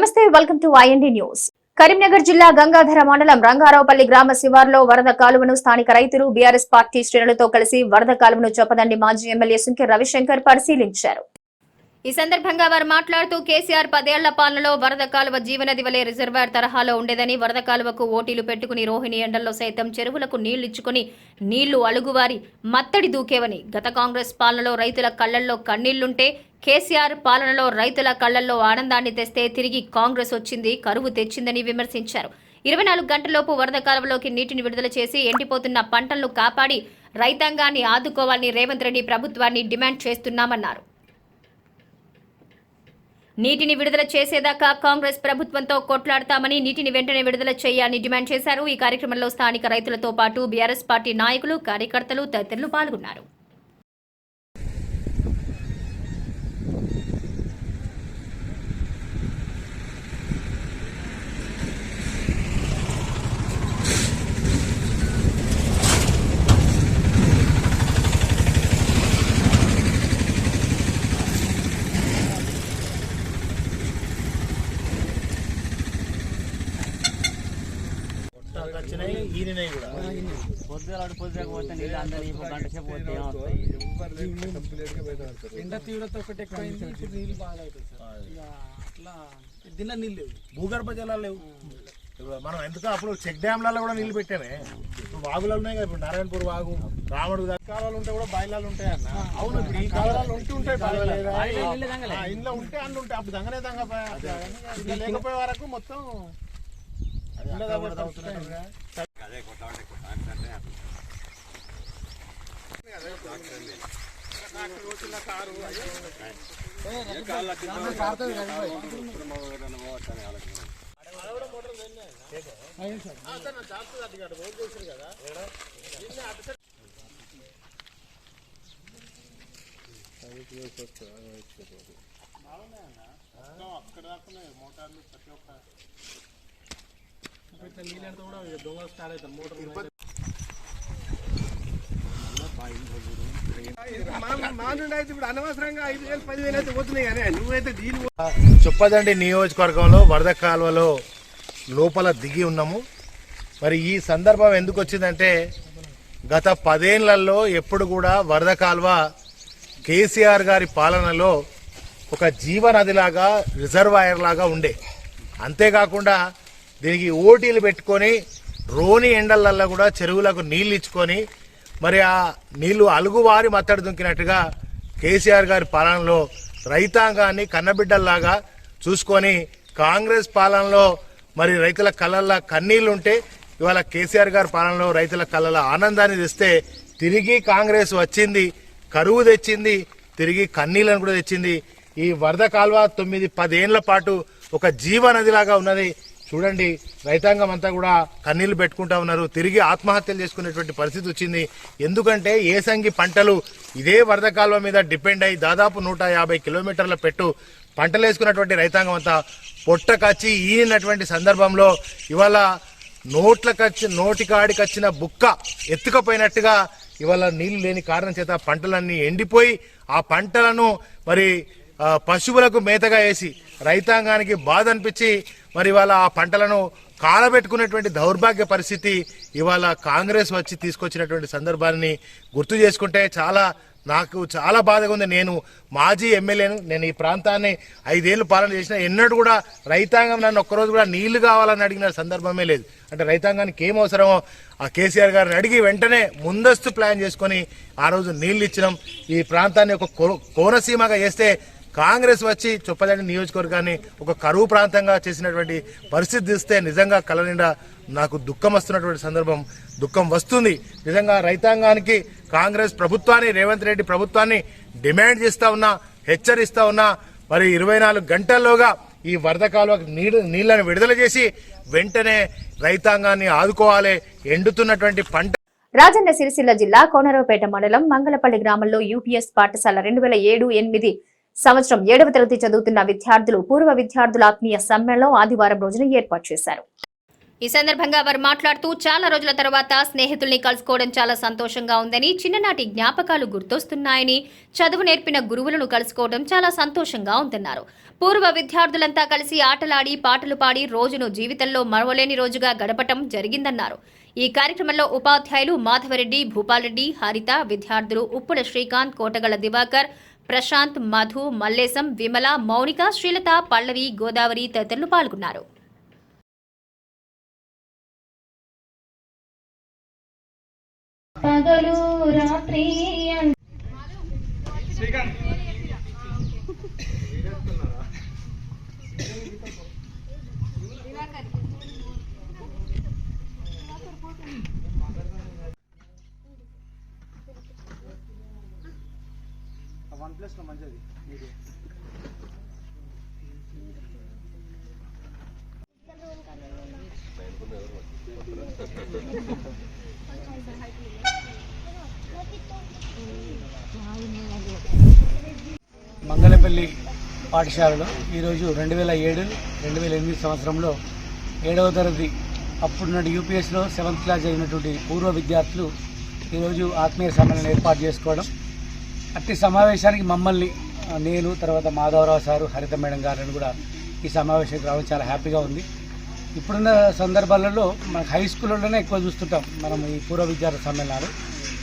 నమస్తే welcome to IND news. Karimnagar జిల్లా గంగాధర మండలం రంగారావుపల్లి గ్రామ శివార్లో వరద కాలువను స్థానిక రైతులు బీఆర్ఎస్ పార్టీ శ్రేణులతో కలిసి వరద కాలువను చొప్పదండి మాజీ ఎమ్మెల్యే సుంకె రవిశంకర్ పరిశీలించారు. ఈ సందర్భంగా వారు మాట్లాడుతూ కేసీఆర్ పదేళ్ళ పాలనలో వరద కాలువ జీవనది వలె రిజర్వాయర్ తరహాలో ఉండేదని వరద కాలువకు ఓటీలు పెట్టుకుని రోహిణి ఎండల్లో సైతం చెరువులకు నీళ్ళిచ్చుకుని నీళ్ళు అలుగువారి మత్తడి దూకేవని గత కాంగ్రెస్ పాలనలో రైతుల కళ్ళల్లో కన్నీళ్ళుంటే కేసీఆర్ పాలనలో రైతుల కళ్ళల్లో ఆనందాన్ని తెస్తే తిరిగి కాంగ్రెస్ వచ్చింది కరువు తెచ్చిందని విమర్శించారు. ఇరవై నాలుగు గంటలలోపు వరద కాలువలోకి నీటిని విడుదల చేసి ఎండిపోతున్న పంటలను కాపాడి రైతాంగాన్ని ఆదుకోవాలని రేవంత్ రెడ్డి ప్రభుత్వాన్ని డిమాండ్ చేస్తున్నామన్నారు. నీటిని విడుదల చేసేదాకా కాంగ్రెస్ ప్రభుత్వంతో కొట్లాడతామని నీటిని వెంటనే విడుదల చేయాలని డిమాండ్ చేశారు. ఈ కార్యక్రమంలో స్థానిక రైతులతో పాటు బీఆర్ఎస్ పార్టీ నాయకులు కార్యకర్తలు తదితరులు పాల్గొన్నారు. ఈనినాయి కూడా. పొద్దుగాల పొద్దుగా పోతే నీళ్ళు అందరి ఇప్పుడు గంట సేపు పోతే ఏమవుతాయి? ఎండ తీవ్రత ఒకటి ఎక్కువైంది ఇప్పుడు నీళ్ళు బాగా అవుతుంది సార్. ఇక అట్లా దిన నీళ్ళు లేవు. భూగర్భ జలాలు లేవు. మనం ఎందుకు అప్పుడు చెక్ డ్యామ్లలో కూడా నీళ్ళు పెట్టామే? ఇప్పుడు వాగులు ఉన్నాయి కదా ఇప్పుడు నారాయణపూర్ వాగు రాముడు కాలాలు ఉంటే కూడా బాయిలాలు ఉంటాయి అన్న. అవును ఇప్పుడు ఈ కాలాలు ఉంటూ ఉంటాయి ఇంట్లో ఉంటే అన్ని ఉంటాయి. అప్పుడు దంగనే దంగ లేకపోయే వరకు మొత్తం ఇంట్లో దగ్గర తగ్గుతున్నాయి. ఇట్లా నీళ్ళు చొప్పదండి నియోజకవర్గంలో వరద కాలువలో లోపల దిగి ఉన్నాము. మరి ఈ సందర్భం ఎందుకు వచ్చిందంటే గత పదేళ్ళలో ఎప్పుడు కూడా వరద కాలువ కేసీఆర్ గారి పాలనలో ఒక జీవనదిలాగా రిజర్వాయర్ లాగా ఉండే. అంతేకాకుండా దీనికి ఓటీలు పెట్టుకొని రోని ఎండలల్లో కూడా చెరువులకు నీళ్ళు ఇచ్చుకొని మరి ఆ నీళ్ళు అలుగువారి మత్తడి దుంకినట్టుగా కేసీఆర్ గారి పాలనలో రైతాంగాన్ని కన్నబిడ్డల్లాగా చూసుకొని కాంగ్రెస్ పాలనలో మరి రైతుల కళ్ళల్లో కన్నీళ్ళు ఉంటే ఇవాళ కేసీఆర్ గారి పాలనలో రైతుల కళ్ళలో ఆనందాన్ని తెస్తే తిరిగి కాంగ్రెస్ వచ్చింది కరువు తెచ్చింది తిరిగి కన్నీళ్ళను కూడా తెచ్చింది. ఈ వరద కాల్వ తొమ్మిది పదేళ్ళ పాటు ఒక జీవనదిలాగా ఉన్నది. చూడండి రైతాంగం అంతా కూడా కన్నీళ్ళు పెట్టుకుంటా ఉన్నారు. తిరిగి ఆత్మహత్యలు చేసుకునేటువంటి పరిస్థితి వచ్చింది. ఎందుకంటే ఏసంగి పంటలు ఇదే వరద కాలువ మీద డిపెండ్ అయ్యి దాదాపు నూట యాభై కిలోమీటర్ల పెట్టు పంటలు వేసుకున్నటువంటి రైతాంగం అంతా పొట్టకచ్చి ఈనినటువంటి సందర్భంలో ఇవాళ నోట్లకచ్చి నోటికాడికి వచ్చిన బుక్క ఎత్తుకపోయినట్టుగా ఇవాళ నీళ్ళు లేని కారణం చేత పంటలన్నీ ఎండిపోయి ఆ పంటలను మరి పశువులకు మేతగా వేసి రైతాంగానికి బాధ అనిపించి మరి ఇవాళ ఆ పంటలను కాలబెట్టుకునేటువంటి దౌర్భాగ్య పరిస్థితి ఇవాళ కాంగ్రెస్ వచ్చి తీసుకొచ్చినటువంటి సందర్భాన్ని గుర్తు చేసుకుంటే చాలా నాకు చాలా బాధగా ఉంది. నేను మాజీ ఎమ్మెల్యేను నేను ఈ ప్రాంతాన్ని ఐదేళ్ళు పాలన చేసిన ఎన్నడూ కూడా రైతాంగం నన్ను ఒక్కరోజు కూడా నీళ్ళు కావాలని అడిగిన సందర్భమే లేదు. అంటే రైతాంగానికి ఏం అవసరమో ఆ కేసీఆర్ గారిని అడిగి వెంటనే ముందస్తు ప్లాన్ చేసుకొని ఆ రోజు నీళ్ళు ఇచ్చినాం. ఈ ప్రాంతాన్ని ఒక కో- కోనసీమగా చేస్తే కాంగ్రెస్ వచ్చి చొప్పదండి నియోజకవర్గాన్ని ఒక కరువు ప్రాంతంగా చేసినటువంటి పరిస్థితి తీస్తే నిజంగా కళ్ళ నిండా నాకు దుఃఖం వస్తున్నటువంటి సందర్భం దుఃఖం వస్తుంది. నిజంగా రైతాంగానికి కాంగ్రెస్ ప్రభుత్వాన్ని రేవంత్ రెడ్డి ప్రభుత్వాన్ని డిమాండ్ చేస్తూ ఉన్నా హెచ్చరిస్తూ ఉన్నా మరి ఇరవై నాలుగు గంటల్లోగా ఈ వరద కాలువకు నీళ్ళు నీళ్ళను విడుదల చేసి వెంటనే రైతాంగాన్ని ఆదుకోవాలి ఎండుతున్నటువంటి పంట రాజన్న సిరిసిల్ల జిల్లా కోనరావుపేట మండలం మంగళపల్లి గ్రామంలో యూపీఎస్ పాఠశాల రెండు వేల ఏడు ఎనిమిది సంవత్సరం ఏడవ తరగతి చదువుతున్న విద్యార్థులు పూర్వ విద్యార్థుల ఆత్మీయ సమ్మేళనం ఆదివారం రోజున ఏర్పాటు చేశారు. ఈ సందర్భంగా వారు మాట్లాడుతూ చాలా రోజుల తర్వాత స్నేహితుల్ని కలుసుకోవడం చాలా సంతోషంగా ఉందని చిన్ననాటి జ్ఞాపకాలు గుర్తొస్తున్నాయని చదువు నేర్పిన గురువులను కలుసుకోవడం చాలా సంతోషంగా ఉందన్నారు. పూర్వ విద్యార్థులంతా కలిసి ఆటలాడి పాటలు పాడి రోజును జీవితంలో మరవలేని రోజుగా గడపటం జరిగిందన్నారు. ఈ కార్యక్రమంలో ఉపాధ్యాయులు మాధవరెడ్డి భూపాల్రెడ్డి హరిత విద్యార్థులు ఉప్పుల శ్రీకాంత్ కోటగల దివాకర్ ప్రశాంత్ మధు మల్లేశం విమల మౌనిక శ్రీలత పల్లవి గోదావరి తదితరులు పాల్గొన్నారు. పగలు రాత్రి అన్- మంగళపల్లి పాఠశాలలో ఈరోజు రెండు వేల ఏడు రెండు వేల ఎనిమిది సంవత్సరంలో ఏడవ తరగతి అప్పుడున్నటి యూపీఎస్లో సెవెంత్ క్లాస్ చదివినటువంటి పూర్వ విద్యార్థులు ఈరోజు ఆత్మీయ సమ్మేళనం ఏర్పాటు చేసుకోవడం అట్టి సమావేశానికి మమ్మల్ని నేను తర్వాత మాధవరావు సారు హరిత మేడం గారిని కూడా ఈ సమావేశానికి రావడం చాలా హ్యాపీగా ఉంది. ఇప్పుడున్న సందర్భాలలో మన హై స్కూళ్ళలోనే ఎక్కువ చూస్తుంటాం మనం ఈ పూర్వ విద్యార్థి సమ్మేళనాలు.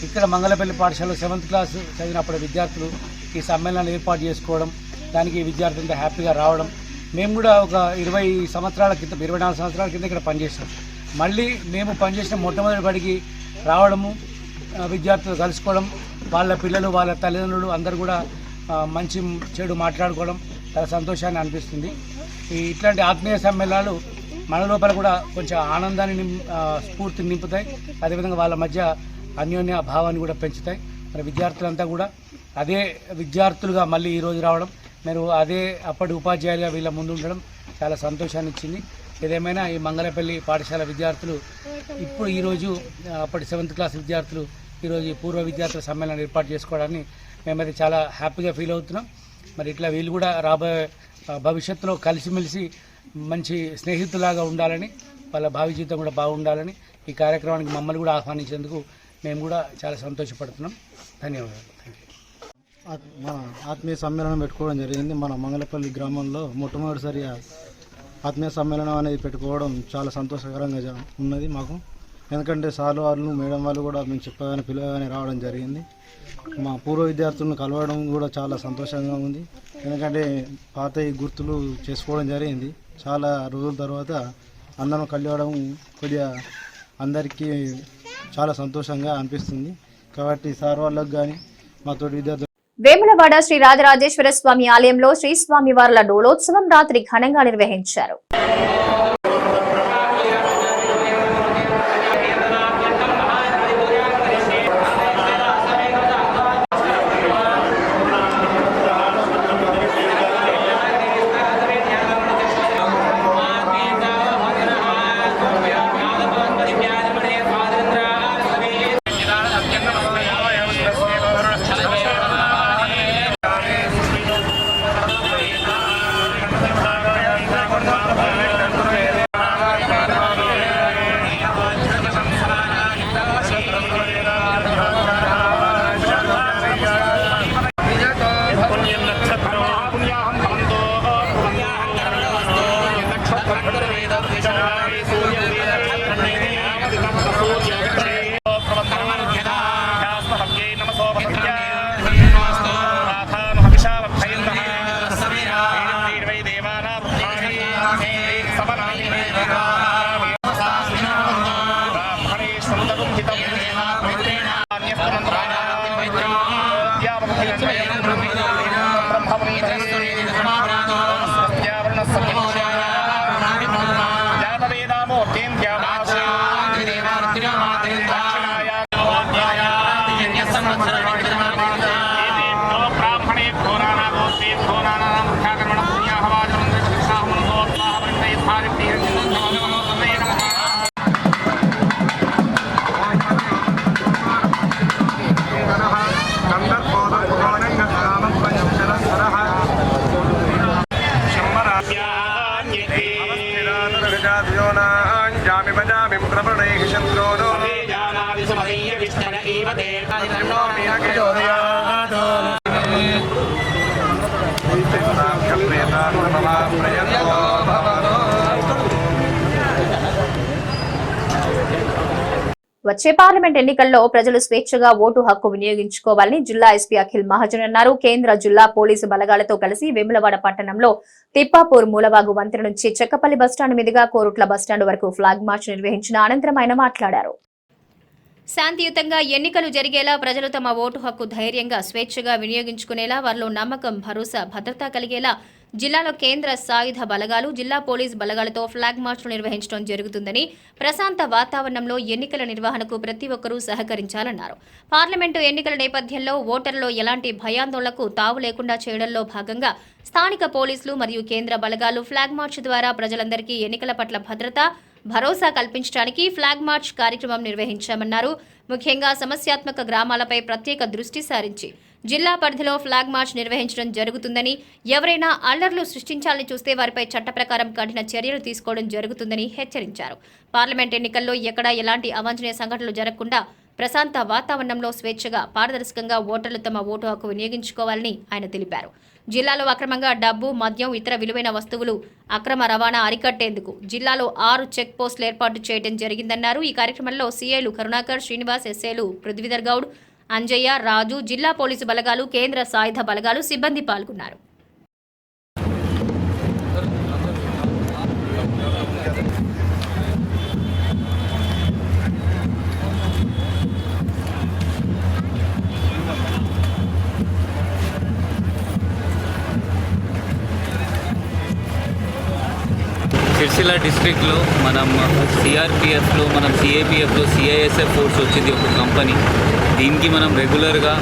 ఇక్కడ మంగళపల్లి పాఠశాలలో సెవెంత్ క్లాస్ చదివినప్పుడు విద్యార్థులు ఈ సమ్మేళనాలు ఏర్పాటు చేసుకోవడం దానికి విద్యార్థులంతా హ్యాపీగా రావడం. మేము కూడా ఒక ఇరవై సంవత్సరాల క్రితం ఇరవై నాలుగు సంవత్సరాల కింద ఇక్కడ పనిచేసాం మళ్ళీ మేము పనిచేసిన మొట్టమొదటి బడికి రావడము విద్యార్థులు కలుసుకోవడం వాళ్ళ పిల్లలు వాళ్ళ తల్లిదండ్రులు అందరూ కూడా మంచి చెడు మాట్లాడుకోవడం చాలా సంతోషాన్ని అనిపిస్తుంది. ఈ ఇట్లాంటి ఆత్మీయ సమ్మేళనాలు మన లోపల కూడా కొంచెం ఆనందాన్ని నిం- స్ఫూర్తిని నింపుతాయి. అదేవిధంగా వాళ్ళ మధ్య అన్యోన్య భావాన్ని కూడా పెంచుతాయి. మరి విద్యార్థులంతా కూడా అదే విద్యార్థులుగా మళ్ళీ ఈరోజు రావడం మీరు అదే అప్పటి ఉపాధ్యాయులుగా వీళ్ళ ముందు ఉండడం చాలా సంతోషాన్ని ఇచ్చింది. ఏదేమైనా ఈ మంగళపల్లి పాఠశాల విద్యార్థులు ఇప్పుడు ఈరోజు అప్పటి సెవెంత్ క్లాస్ విద్యార్థులు ఈరోజు ఈ పూర్వ విద్యార్థుల సమ్మేళనం ఏర్పాటు చేసుకోవడాన్ని మేమైతే చాలా హ్యాపీగా ఫీల్ అవుతున్నాం. మరి ఇట్లా వీళ్ళు కూడా రాబోయే భవిష్యత్తులో కలిసిమెలిసి మంచి స్నేహితులాగా ఉండాలని వాళ్ళ భావి జీవితం కూడా బాగుండాలని ఈ కార్యక్రమానికి మమ్మల్ని కూడా ఆహ్వానించేందుకు మేము కూడా చాలా సంతోషపడుతున్నాం. ధన్యవాదాలు. మన ఆత్మీయ సమ్మేళనం పెట్టుకోవడం జరిగింది. మన మంగళపల్లి గ్రామంలో మొట్టమొదటిసారిగా ఆత్మీయ సమ్మేళనం అనేది పెట్టుకోవడం చాలా సంతోషకరంగా ఉన్నది మాకు. ఎందుకంటే సార్లు వాళ్ళు మేడం వాళ్ళు కూడా మేము చెప్పగానే పిలవగానే రావడం జరిగింది. మా పూర్వ విద్యార్థులను కలవడం కూడా చాలా సంతోషంగా ఉంది. ఎందుకంటే పాత గుర్తులు చేసుకోవడం జరిగింది. చాలా రోజుల తర్వాత అందరం కలవడం కొద్దిగా అందరికీ చాలా సంతోషంగా అనిపిస్తుంది. కాబట్టి సార్ వాళ్ళకు కానీ మా తోటి విద్యార్థులు వేములవాడ శ్రీ రాజరాజేశ్వర స్వామి ఆలయంలో శ్రీ స్వామి వార్ల డోలోత్సవం రాత్రి ఘనంగా నిర్వహించారు. వచ్చే పార్లమెంట్ ఎన్నికల్లో ప్రజలు స్వేచ్ఛగా ఓటు హక్కు వినియోగించుకోవాలని జిల్లా ఎస్పీ అఖిల్ మహాజన్ అన్నారు. కేంద్ర జిల్లా పోలీసు బలగాలతో కలిసి వేములవాడ పట్టణంలో తిప్పాపూర్ మూలవాగు వంతెన నుంచి చెక్కపల్లి బస్టాండ్ మీదుగా కోరుట్ల బస్టాండ్ వరకు ఫ్లాగ్ మార్చ్ నిర్వహించిన అనంతరం ఆయన మాట్లాడారు. శాంతియుతంగా ఎన్నికలు జరిగేలా ప్రజలు తమ ఓటు హక్కు ధైర్యంగా స్వేచ్ఛగా వినియోగించుకునేలా వారిలో నమ్మకం భరోసా భద్రత కలిగేలా జిల్లాలో కేంద్ర సాయుధ బలగాలు జిల్లా పోలీస్ బలగాలతో ఫ్లాగ్ మార్చ్లు నిర్వహించడం జరుగుతుందని ప్రశాంత వాతావరణంలో ఎన్నికల నిర్వహణకు ప్రతి ఒక్కరూ సహకరించాలన్నారు. పార్లమెంటు ఎన్నికల నేపథ్యంలో ఓటర్లో ఎలాంటి భయాందోళనకు తావు లేకుండా చేయడంలో భాగంగా స్థానిక పోలీసులు మరియు కేంద్ర బలగాలు ఫ్లాగ్ మార్చ్ ద్వారా ప్రజలందరికీ ఎన్నికల పట్ల భద్రత భరోసా కల్పించడానికి ఫ్లాగ్ మార్చ్ కార్యక్రమం నిర్వహించామన్నారు. ముఖ్యంగా సమస్యాత్మక గ్రామాలపై ప్రత్యేక దృష్టి సారించి జిల్లా పరిధిలో ఫ్లాగ్ మార్చ్ నిర్వహించడం జరుగుతుందని ఎవరైనా అల్లర్లు సృష్టించాలని చూస్తే వారిపై చట్ట ప్రకారం కఠిన చర్యలు తీసుకోవడం జరుగుతుందని హెచ్చరించారు. పార్లమెంట్ ఎన్నికల్లో ఎక్కడా ఎలాంటి అవాంఛనీయ సంఘటనలు జరగకుండా ప్రశాంత వాతావరణంలో స్వేచ్ఛగా పారదర్శకంగా ఓటర్లు తమ ఓటు హక్కు వినియోగించుకోవాలని ఆయన తెలిపారు. జిల్లాలో అక్రమంగా డబ్బు మద్యం ఇతర విలువైన వస్తువులు అక్రమ రవాణా అరికట్టేందుకు జిల్లాలో ఆరు చెక్ పోస్టులు ఏర్పాటు చేయడం జరిగిందన్నారు. ఈ కార్యక్రమంలో సీఐలు కరుణాకర్ శ్రీనివాస్ ఎస్ఏలు పృథ్వీధర్ గౌడ్ అంజయ్య రాజు జిల్లా పోలీసు బలగాలు కేంద్ర సాయుధ బలగాలు సిబ్బంది పాల్గొన్నారు. సిరిసిల్ల డిస్ట్రిక్ట్లో మనం సిఆర్పిఎఫ్లో మనం సిఏపిఎఫ్లో సిఐఎస్ఎఫ్ ఫోర్స్ వచ్చింది ఒక కంపెనీ. దీనికి మనం రెగ్యులర్గా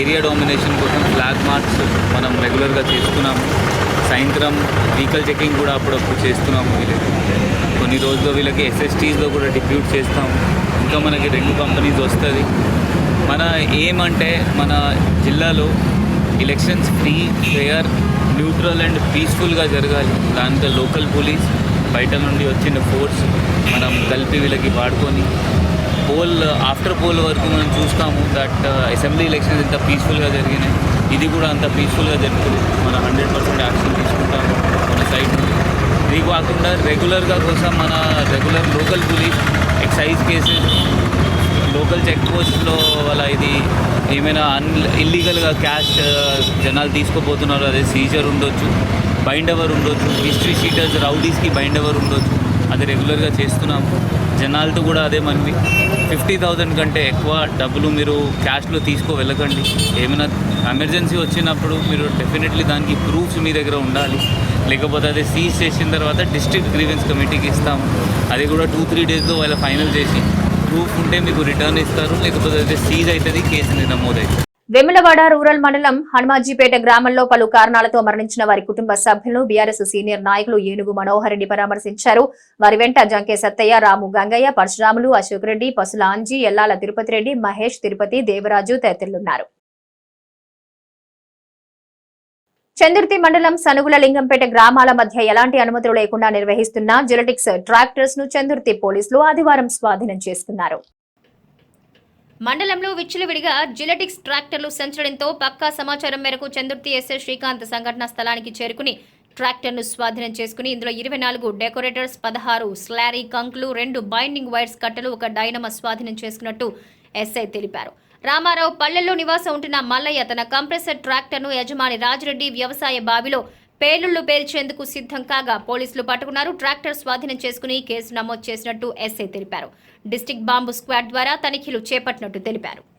ఏరియా డామినేషన్ కోసం ఫ్లాగ్ మార్చ్ మనం రెగ్యులర్గా చేస్తున్నాము. సాయంత్రం వెహికల్ చెకింగ్ కూడా అప్పుడప్పుడు చేస్తున్నాము వీళ్ళకి కొన్ని రోజుల్లో వీళ్ళకి ఎస్ఎస్టీస్లో కూడా డిప్యూట్ చేస్తాము. ఇంకా మనకి రెండు కంపెనీస్ వస్తుంది. మన ఏమంటే మన జిల్లాలో elections free fair neutral and పీస్ఫుల్గా జరగాలి. దాంతో లోకల్ పోలీస్ బయట నుండి వచ్చిన ఫోర్స్ మనం కలిపి వీళ్ళకి వాడుకొని పోల్ ఆఫ్టర్ పోల్ వరకు మనం చూస్తాము దట్ అసెంబ్లీ ఎలక్షన్స్ ఇంత పీస్ఫుల్గా జరిగినాయి. ఇది కూడా అంత పీస్ఫుల్గా జరుగుతుంది. మనం హండ్రెడ్ పర్సెంట్ యాక్షన్ తీసుకుంటాము మన సైడ్ ఇది కాకుండా రెగ్యులర్గా కోసం మన regular local police excise cases local check పోస్ట్లో వాళ్ళ ఇది ఏమైనా అన్ ఇల్లీగల్గా క్యాష్ జనాలు తీసుకోపోతున్నారు అదే సీజర్ ఉండొచ్చు బైండ్ ఎవర్ ఉండొచ్చు హిస్టరీ షీటర్స్ రౌడీస్కి బైండ్ ఎవర్ ఉండొచ్చు అది రెగ్యులర్గా చేస్తున్నాము. జనాలతో కూడా అదే మనవి ఫిఫ్టీ థౌజండ్ కంటే ఎక్కువ డబ్బులు మీరు క్యాష్లో తీసుకో వెళ్ళకండి. ఏమైనా ఎమర్జెన్సీ వచ్చినప్పుడు మీరు డెఫినెట్లీ దానికి ప్రూఫ్స్ మీ దగ్గర ఉండాలి. లేకపోతే అది సీజ్ చేసిన తర్వాత డిస్ట్రిక్ట్ గ్రీవెన్స్ కమిటీకి ఇస్తాము. అది కూడా టూ త్రీ డేస్లో వాళ్ళ ఫైనల్ చేసి ప్రూఫ్ ఉంటే మీకు రిటర్న్ ఇస్తారు. లేకపోతే అయితే సీజ్ అవుతుంది కేసు నమోదవుతుంది. వెములవాడ రూరల్ మండలం హనుమాజీపేట గ్రామంలో పలు కారణాలతో మరణించిన వారి కుటుంబ సభ్యులను బీఆర్ఎస్ సీనియర్ నాయకులు ఏనుగు మనోహర్ రెడ్డి పరామర్శించారు. వారి వెంట జంకే సత్తయ్య రాము గంగయ్య పరశురాములు అశోక్ రెడ్డి పసుల అంజీ ఎల్లాల తిరుపతి రెడ్డి మహేష్ తిరుపతి దేవరాజు తదితరులున్నారు. చందుర్తి మండలం సనుగుల లింగంపేట గ్రామాల మధ్య ఎలాంటి అనుమతులు లేకుండా నిర్వహిస్తున్న జెనెటిక్స్ ట్రాక్టర్స్ను చందుర్తి పోలీసులు ఆదివారం స్వాధీనం చేసుకున్నారు. మండలంలో విచ్చలవిడిగా జిలెటిక్స్ ట్రాక్టర్లు సంచడంతో పక్కా సమాచారం మేరకు చందుర్తి ఎస్ఎస్ శ్రీకాంత్ సంఘటనా స్థలానికి చేరుకుని ట్రాక్టర్ను స్వాధీనం చేసుకుని ఇందులో ఇరవై నాలుగు డెకరేటర్స్ పదహారు స్లారీ కంకులు రెండు బైండింగ్ వైర్స్ కట్టలు ఒక డైనమ స్వాధీనం చేసుకున్నట్టు ఎస్ఐ తెలిపారు. రామారావు పల్లెల్లో నివాసం ఉంటున్న మల్లయ్య తన కంప్రెసర్ ట్రాక్టర్ను యజమాని రాజిరెడ్డి వ్యవసాయ బావిలో పేలుళ్ళు పేల్చేందుకు సిద్ధం కాగా పోలీసులు పట్టుకున్నారు. ట్రాక్టర్ స్వాధీనం చేసుకుని కేసు నమోదు చేసినట్టు ఎస్ఐ తెలిపారు. డిస్టిక్ బాంబు స్క్వాడ్ ద్వారా తనిఖీలు చేపట్టినట్టు తెలిపారు.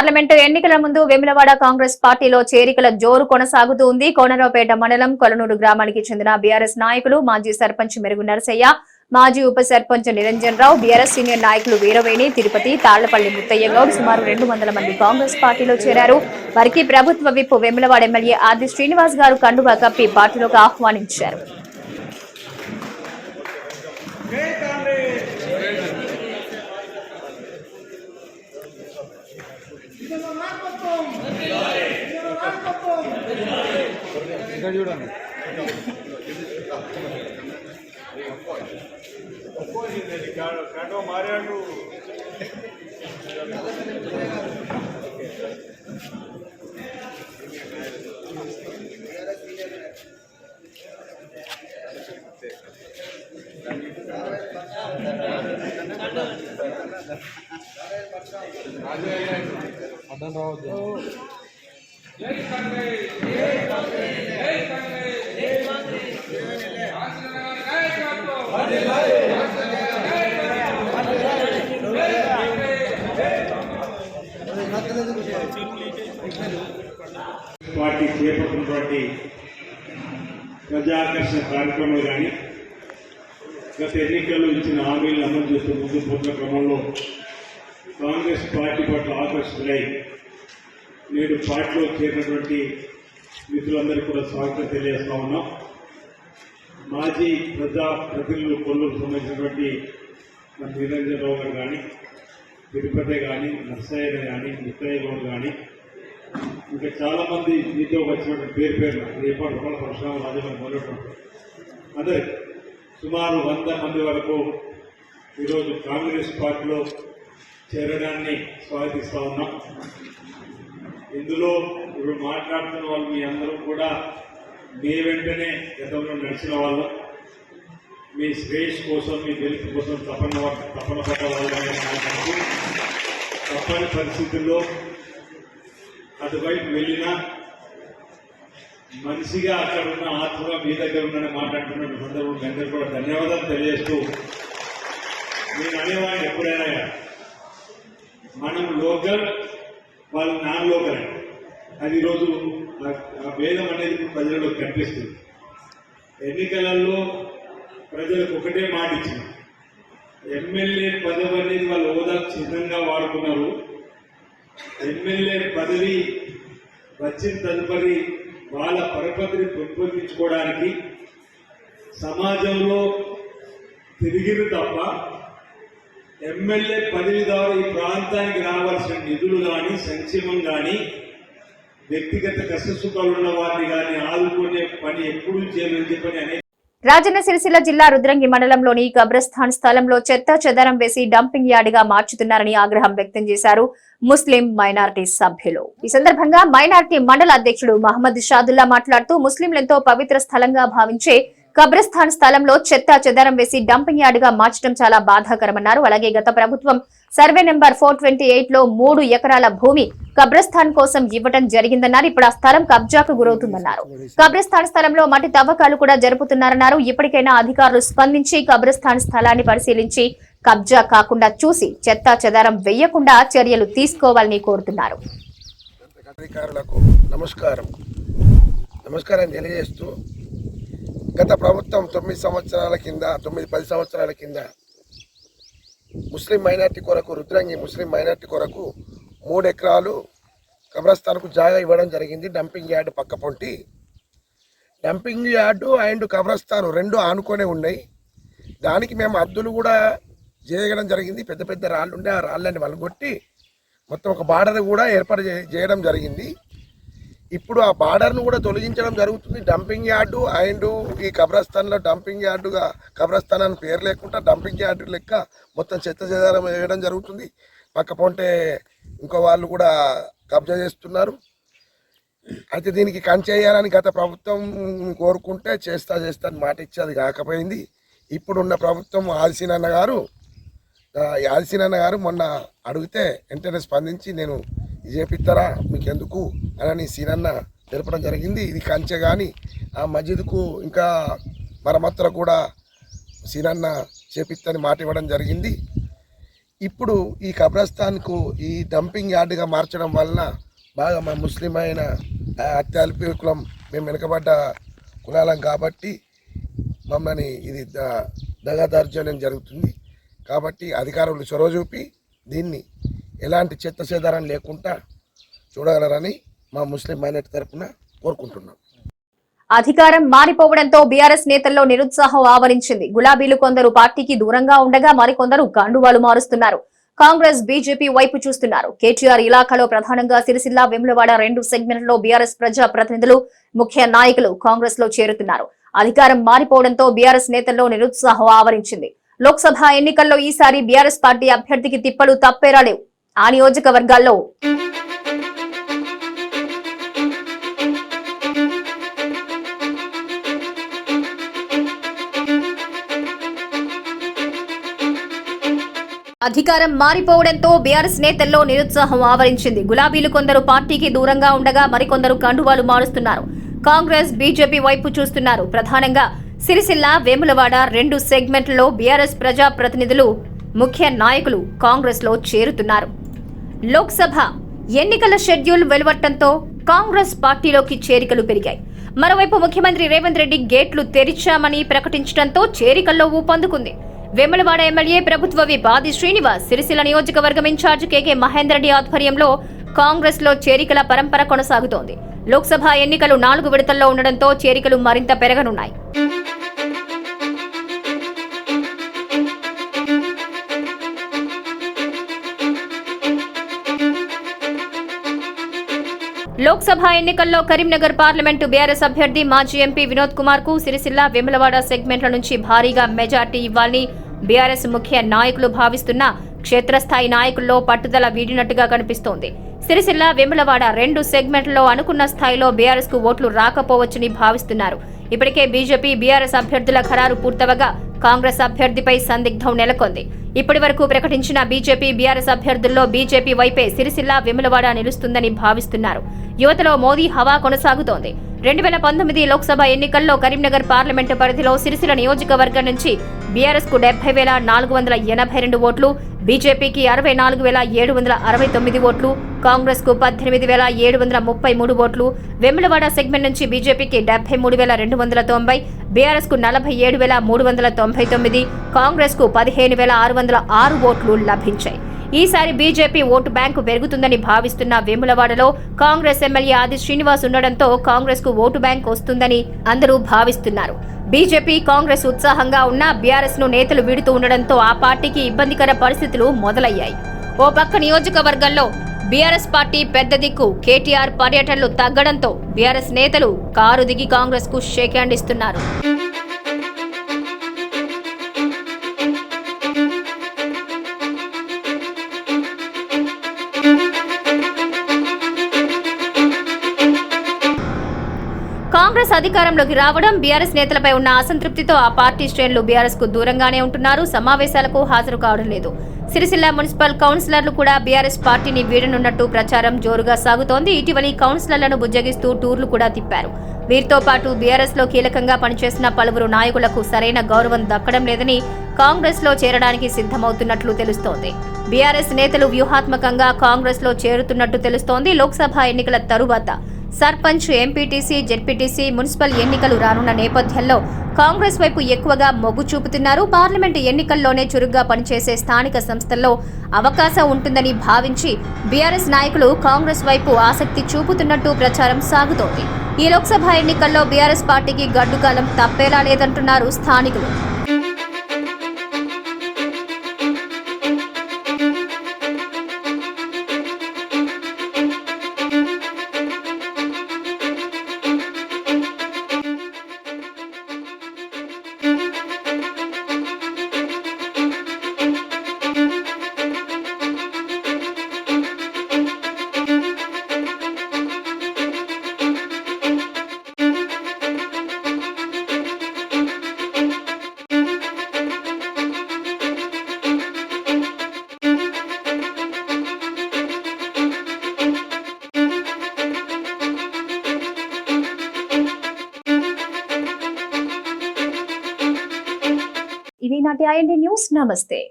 పార్లమెంటు ఎన్నికల ముందు వెములవాడ కాంగ్రెస్ పార్టీలో చేరికల జోరు కొనసాగుతూ ఉంది. కోనరావుపేట మండలం కొలనూరు గ్రామానికి చెందిన బీఆర్ఎస్ నాయకులు మాజీ సర్పంచ్ మెరుగు నరసయ్య మాజీ ఉప సర్పంచ్ నిరంజన్ రావు బీఆర్ఎస్ సీనియర్ నాయకులు వీరవేణి తిరుపతి తాళ్ళపల్లి ముత్తయ్య గౌడ్ సుమారు రెండు వందల మంది కాంగ్రెస్ పార్టీలో చేరారు. వారికి ప్రభుత్వ విప్ వెములవాడ ఎమ్మెల్యే ఆది శ్రీనివాస్ గారు కండువా కప్పి పార్టీలోకి ఆహ్వానించారు. ఇక్కడ చూడండి. మారాడు అర్థం రావద్దు. పార్టీ చేపట్టినటువంటి ప్రజాకర్షణ కార్యక్రమాలు కానీ గత ఎన్నికల్లో ఇచ్చిన హామీలను అమలు చేస్తూ ముందు పోతున్న క్రమంలో కాంగ్రెస్ పార్టీ పట్ల ఆకర్షితులై నేడు పార్టీలో చేరినటువంటి మిత్రులందరికీ కూడా స్వాగతం తెలియజేస్తా ఉన్నాం. మాజీ ప్రజా ప్రతినిధులు కొల్లూరు సంబంధించినటువంటి మన నిరంజన్ రావు గారు కానీ తిరుపతి కానీ నర్సయ్య కానీ ముత్తయ్య గౌడ్ కానీ ఇంకా చాలామంది మీతో వచ్చినటువంటి పేరు పేరు రేపాడు రూపాయల పరశురామ రాజమని మొదలెట్టు అదే సుమారు వంద మంది వరకు ఈరోజు కాంగ్రెస్ పార్టీలో చేరడాన్ని స్వాగతిస్తా ఉన్నాం. ఇందులో ఇప్పుడు మాట్లాడుతున్న వాళ్ళు మీ అందరూ కూడా మీ వెంటనే గతంలో నడిచిన వాళ్ళు. మీ శ్రేయస్ కోసం మీ గెలుపు కోసం తపన తపన పడ్డ వాళ్ళని తప్పని పరిస్థితుల్లో అటువైపు వెళ్ళినా మనిషిగా అక్కడ ఉన్న ఆత్మగా మీ దగ్గర ఉన్న మాట్లాడుతున్న సందర్భం మీ కూడా ధన్యవాదాలు తెలియజేస్తూ నేను అనేవాడిని ఎప్పుడైనా మనం లోకల్ వాళ్ళు నాన్ లోకల్ అది ఈరోజు ఆ- భేదం అనేది ప్రజలలో కనిపిస్తుంది. ఎన్నికలలో ప్రజలకు ఒకటే మాట ఇచ్చింది. ఎమ్మెల్యే పదవి అనేది వాళ్ళు హోదా చిహ్నంగా వాడుకున్నారు. ఎమ్మెల్యే పదవి వచ్చిన తదుపరి వాళ్ళ పరపతిని పెంపొందించుకోవడానికి సమాజంలో తిరిగిరు తప్ప ఎమ్మెల్యే పదవి ద్వారా ఈ ప్రాంతానికి రావాల్సిన నిధులు కానీ సంక్షేమం కానీ వ్యక్తిగత కష్టసుఖాలు ఉన్న వారిని కానీ ఆదుకునే పని ఎప్పుడు చేయాలని చెప్పని అనేక రాజన్న సిరిసిల్ల జిల్లా రుద్రంగి మండలంలోని కబ్రస్థాన్ స్థలంలో చెత్త చెదరం వేసి డంపింగ్ యార్డ్గా మార్చుతున్నారని ఆగ్రహం వ్యక్తం చేశారు ముస్లిం మైనార్టీ సభ్యులు. ఈ సందర్భంగా మైనార్టీ మండల అధ్యక్షుడు మహమ్మద్ షాదుల్లా మాట్లాడుతూ ముస్లింలెంతో పవిత్ర స్థలంగా భావించే కబ్రస్థాన్ స్థలంలో చెత్త చెదారం వేసి డంపింగ్ యార్డ్గా మార్చడం చాలా బాధాకరమన్నారు. అలాగే గత ప్రభుత్వం సర్వే నెంబర్ ఫోర్ ట్వంటీ ఎయిట్లో మూడు ఎకరాల భూమి కబ్రస్థాన్ కోసం ఇవ్వటం జరిగిందన్నారు. ఇప్పుడు ఆ స్థలం కబ్జాకు గురవుతుందన్నారు. కబ్రస్థాన్ స్థలంలో మట్టి తవ్వకాలు కూడా జరుపుతున్నారన్నారు. ఇప్పటికైనా అధికారులు స్పందించి కబ్రస్థాన్ స్థలాన్ని పరిశీలించి కబ్జా కాకుండా చూసి చెత్త చెదారం వెయ్యకుండా చర్యలు తీసుకోవాలని కోరుతున్నారు. నమస్కారం. నమస్కారం తెలియజేస్తూ గత ప్రభుత్వం తొమ్మిది సంవత్సరాల కింద తొమ్మిది పది సంవత్సరాల కింద ముస్లిం మైనార్టీ కొరకు రుద్రంగి ముస్లిం మైనార్టీ కొరకు మూడు ఎకరాలు కబ్రస్థాన్కు జాగా ఇవ్వడం జరిగింది. డంపింగ్ యార్డ్ పక్క పొంటి. డంపింగ్ యార్డు అండ్ కబ్రస్థాన్ రెండు ఆనుకొనే ఉన్నాయి. దానికి మేము అద్దులు కూడా చేయడం జరిగింది. పెద్ద పెద్ద రాళ్ళు ఉండే ఆ రాళ్ళని వలగొట్టి మొత్తం ఒక బార్డర్ కూడా ఏర్పాటు చేయడం జరిగింది. ఇప్పుడు ఆ బార్డర్ను కూడా తొలగించడం జరుగుతుంది. డంపింగ్ యార్డు అండ్ ఈ కబ్రస్థాన్లో డంపింగ్ యార్డుగా కబ్రస్థాన్ అని పేరు లేకుండా డంపింగ్ యార్డు లెక్క మొత్తం చెత్త చెదారం వేయడం జరుగుతుంది. పక్క పొంటే ఇంకో వాళ్ళు కూడా కబ్జా చేస్తున్నారు. అయితే దీనికి కంచేయాలని గత ప్రభుత్వం కోరుకుంటే చేస్తా చేస్తా అని మాట ఇచ్చేది కాకపోయింది. ఇప్పుడున్న ప్రభుత్వం ఆల్సీనన్న గారు ఆ, గారు మొన్న అడిగితే వెంటనే స్పందించి నేను చేపిస్తారా మీకు ఎందుకు అని సీనన్న తెలపడం జరిగింది. ఇది కంచె కానీ ఆ మస్జిద్కు ఇంకా మరమ్మతులకు కూడా సీనన్న చేపిస్తని మాట ఇవ్వడం జరిగింది. ఇప్పుడు ఈ కబ్రస్థాన్కు ఈ డంపింగ్ యార్డ్గా మార్చడం వలన బాగా మా ముస్లిం అయిన ఆ, అత్యల్ప కులం మేము వెనుకబడ్డ కులాలం కాబట్టి మమ్మల్ని ఇది ద- దగాదార్జన్యం జరుగుతుంది. కాబట్టి అధికారులు చొరవ చూపి దీన్ని ఎలాంటి చెత్త లేకుండా చూడగలరని మా ముస్లిం మైనార్టీ తరఫున కోరుకుంటున్నాం. అధికారం మారిపోవడంతో బీఆర్ఎస్ నేతల్లో నిరుత్సాహం ఆవరించింది. గులాబీలు కొందరు పార్టీకి దూరంగా ఉండగా మరికొందరు గండువాలు మారుస్తున్నారు. కాంగ్రెస్ బీజేపీ వైపు చూస్తున్నారు. కేటీఆర్ ఇలాఖలో ప్రధానంగా సిరిసిల్ల వెములవాడ రెండు సెగ్మెంట్లలో బీఆర్ఎస్ ప్రజా ప్రతినిధులు ముఖ్య నాయకులు కాంగ్రెస్లో చేరుతున్నారు. అధికారం మారిపోవడంతో బీఆర్ఎస్ నేతల్లో నిరుత్సాహం ఆవరించింది. లోక్సభ ఎన్నికల్లో ఈసారి బీఆర్ఎస్ పార్టీ అభ్యర్థికి తిప్పలు తప్పేరా లేవు. ఆ నియోజకవర్గాల్లో అధికారం మారిపోవడంతో బీఆర్ఎస్ నేతల్లో నిరుత్సాహం ఆవరించింది. గులాబీలు కొందరు పార్టీకి దూరంగా ఉండగా మరికొందరు కండువాలు మారుస్తున్నారు. కాంగ్రెస్ బీజేపీ వైపు చూస్తున్నారు. ప్రధానంగా సిరిసిల్ల వేములవాడ రెండు సెగ్మెంట్లలో బీఆర్ఎస్ ప్రజా ప్రతినిధులు ముఖ్య నాయకులు కాంగ్రెస్లో చేరుతున్నారు. లోక్సభ ఎన్నికల షెడ్యూల్ వెలువట్టంతో కాంగ్రెస్ పార్టీలోకి చేరికలు పెరిగాయి. మరోవైపు ముఖ్యమంత్రి రేవంత్ రెడ్డి గేట్లు తెరిచామని ప్రకటించడంతో చేరికల్లో ఊపందుకుంది వెమ్మలవాడ ఎమ్మెల్యే ప్రభుత్వ విపాది శ్రీనివాస్ సిరిసిల్ల నియోజకవర్గం ఇన్ఛార్జ్ కేకే మహేందర్ రెడ్డి ఆధ్వర్యంలో కాంగ్రెస్లో చేరికల పరంపర కొనసాగుతోంది. లోక్సభ ఎన్నికలు నాలుగు విడతల్లో ఉండడంతో చేరికలు మరింత పెరగనున్నాయి. లోక్సభ ఎన్నికల్లో కరీంనగర్ పార్లమెంటు బీఆర్ఎస్ అభ్యర్థి మాజీ ఎంపీ వినోద్ కుమార్కు సిరిసిల్ల వెములవాడ సెగ్మెంట్ల నుంచి భారీగా మెజార్టీ ఇవ్వాలని బీఆర్ఎస్ ముఖ్య నాయకులు భావిస్తున్న క్షేత్రస్థాయి నాయకుల్లో పట్టుదల వీడినట్టుగా కనిపిస్తోంది. సిరిసిల్ల వెములవాడ రెండు సెగ్మెంట్లలో అనుకున్న స్థాయిలో బీఆర్ఎస్కు ఓట్లు రాకపోవచ్చని భావిస్తున్నారు. ఇప్పటికే బీజేపీ బీఆర్ఎస్ అభ్యర్థుల ఖరారు పూర్తవగా కాంగ్రెస్ అభ్యర్థిపై సందిగ్ధం నెలకొంది. ఇప్పటి వరకు ప్రకటించిన బీజేపీ బీఆర్ఎస్ అభ్యర్థుల్లో బీజేపీ వైపే సిరిసిల్ల విమలవాడ నిలుస్తుందని భావిస్తున్నారు. యువతలో మోదీ హవా కొనసాగుతోంది. రెండు వేల పంతొమ్మిది లోక్సభ ఎన్నికల్లో కరీంనగర్ పార్లమెంటు పరిధిలో సిరిసిల నియోజకవర్గం నుంచి బీఆర్ఎస్కు డెబ్బై వేల నాలుగు వందల ఎనభై రెండు ఓట్లు బీజేపీకి అరవై నాలుగు వేల ఏడు వందల అరవై తొమ్మిది ఓట్లు కాంగ్రెస్కు పద్దెనిమిది వేల ఏడు వందల ముప్పై మూడు ఓట్లు వెములవాడ సెగ్మెంట్ నుంచి బీజేపీకి డెబ్బై మూడు వేల రెండు వందల తొంభై బీఆర్ఎస్కు నలభై ఏడు వేల మూడు వందల తొంభై తొమ్మిది కాంగ్రెస్కు పదిహేను వేల ఆరు వందల ఆరు ఓట్లు లభించాయి. ఈసారి బీజేపీ ఓటు బ్యాంకు పెరుగుతుందని భావిస్తున్న వేములవాడలో కాంగ్రెస్ ఎమ్మెల్యే ఆది శ్రీనివాస్ ఉండడంతో కాంగ్రెస్కు ఓటు బ్యాంక్ వస్తుందని అందరూ భావిస్తున్నారు. బీజేపీ కాంగ్రెస్ ఉత్సాహంగా ఉన్న బీఆర్ఎస్ను నేతలు వీడుతూ ఉండడంతో ఆ పార్టీకి ఇబ్బందికర పరిస్థితులు మొదలయ్యాయి. ఓ పక్క నియోజకవర్గంలో బీఆర్ఎస్ పార్టీ పెద్ద దిక్కు కేటీఆర్ పర్యటనలు తగ్గడంతో బీఆర్ఎస్ నేతలు కారు దిగి కాంగ్రెస్కు షేక్ హ్యాండ్ ఇస్తున్నారు. అధికారంలోకి రావడం బీఆర్ఎస్ నేతలపై ఉన్న అసంతృప్తితో ఆ పార్టీ శ్రేణులు బీఆర్ఎస్కు దూరంగానే ఉంటున్నారు. సమావేశాలకు హాజరు కావడం లేదు. సిరిసిల్ల మున్సిపల్ కౌన్సిలర్లు కూడా బీఆర్ఎస్ పార్టీని వీడనున్నట్టు ప్రచారం జోరుగా సాగుతోంది. ఇటీవలి కౌన్సిలర్లను బుజ్జగిస్తూ టూర్లు కూడా తిప్పారు. వీరితో పాటు బీఆర్ఎస్లో కీలకంగా పనిచేసిన పలువురు నాయకులకు సరైన గౌరవం దక్కడం లేదని కాంగ్రెస్లో చేరడానికి సిద్ధమవుతున్నట్లు తెలుస్తోంది. బీఆర్ఎస్ నేతలు వ్యూహాత్మకంగా కాంగ్రెస్లో చేరుతున్నట్టు తెలుస్తోంది. లోక్సభ ఎన్నికల తరువాత సర్పంచ్ ఎంపీటీసీ జెడ్పీటీసీ మున్సిపల్ ఎన్నికలు రానున్న నేపథ్యంలో కాంగ్రెస్ వైపు ఎక్కువగా మొగ్గు చూపుతున్నారు. పార్లమెంటు ఎన్నికల్లోనే చురుగ్గా పనిచేసే స్థానిక సంస్థల్లో అవకాశం ఉంటుందని భావించి బీఆర్ఎస్ నాయకులు కాంగ్రెస్ వైపు ఆసక్తి చూపుతున్నట్టు ప్రచారం సాగుతోంది. ఈ లోక్సభ ఎన్నికల్లో బీఆర్ఎస్ పార్టీకి గడ్డుకాలం తప్పేలా లేదంటున్నారు స్థానికులు. IND news. నమస్తే.